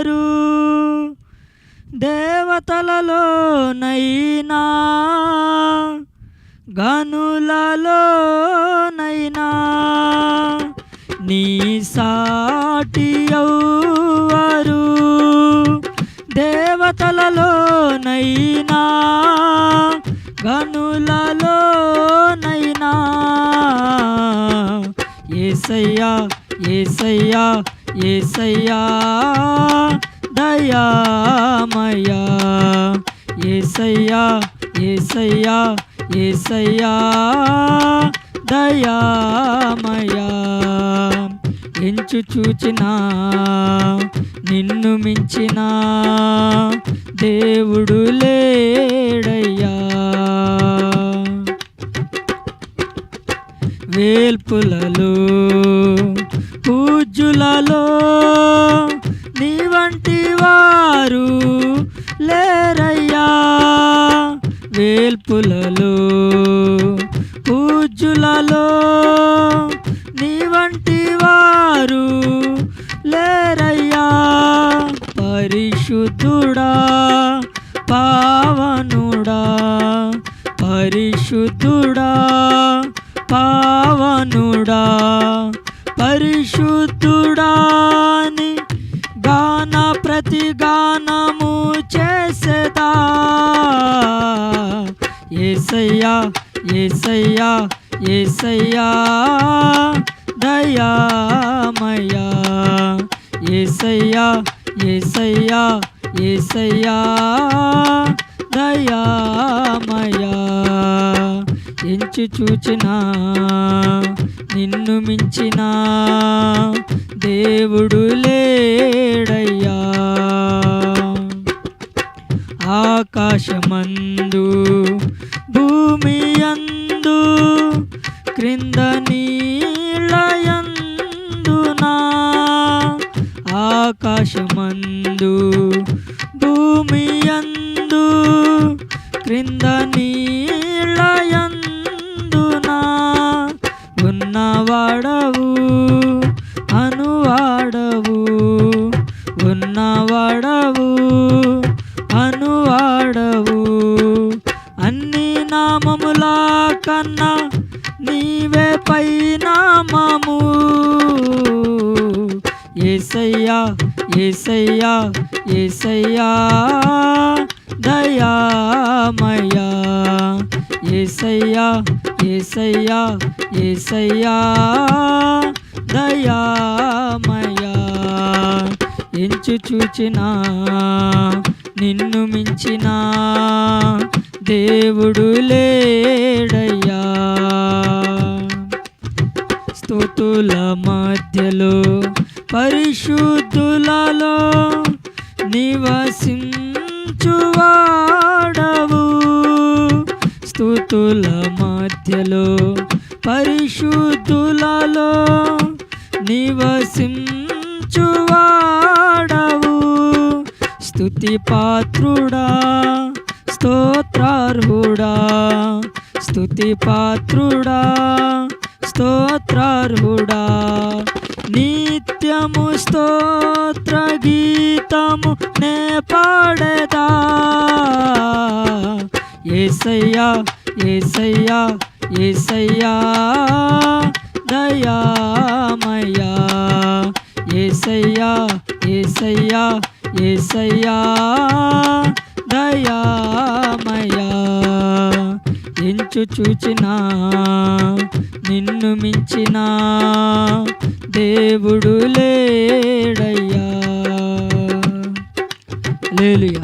ఎవ్వరు దేవతలలోనైనా గనులలోనైనా నీ సాటి ఎవ్వరు దేవతలలోనైనా గనులలోనైనా ఏసయ్యా ఏసయ్యా ఏసయ్యా దయామయ్యా. ఏసయ్యా ఏసయ్యా ఏసయ్యా దయామయ్యా. ఎంచు చూచినా నిన్ను మించిన దేవుడు లేడయ్యా. వేల్పులలో పూజులలో నీ వంటి వారు లేరయ్యా. వేల్పులలో పూజులలో నీ వంటి వారు లేరయ్యా. పరిశుద్ధుడా పావనుడా పరిశుద్ధుడా పావనుడా పరిశుద్ధ పరిశుద్ధుడాని గాన ప్రతి గానము చేసేదా? ఏసయ్యా ఏసయ్యా ఏసయ్యా దయామయ్యా. ఏసయ్యా ఏసయ్యా ఏసయ్యా దయామయ్యా. ఎంచి చూచినా నిన్ను మించిన దేవుడు లేడయ్యా. ఆకాశమందు భూమి యందు క్రింద నీళ్ళయందునా ఆకాశమందు భూమి యందు క్రింద నీ నామములా కన్నా నీవే పై నామము ఏసయ్యా ఏసయ్యా ఏసయ్యా దయామయ్యా. ఏసయ్యా ఏసయ్యా ఏసయ్యా దయామయ్యా. ఎంచు చూచినా నిన్ను మించిన దేవుడు లేడయ్యా. స్తుతుల మధ్యలో పరిశుద్ధులలో నివసించువాడవు. స్తుతుల మధ్యలో పరిశుద్ధులలో నివసించువాడవు. స్తుతి పాత్రుడా స్తోత్రార్హుడా స్తుతి పాత్రుడా స్తోత్రార్హుడా. నిత్యము స్తోత్ర గీతము నే పాడదా. ఏసయ్యా ఏసయ్యా ఏసయ్యా దయామయ్యా. ఏసయ్యా ఏసయ్యా ఏసయ్యా దయామయా ఎంచు చూచినా నిన్ను మించిన దేవుడు లేడయ్యా. లేలుయా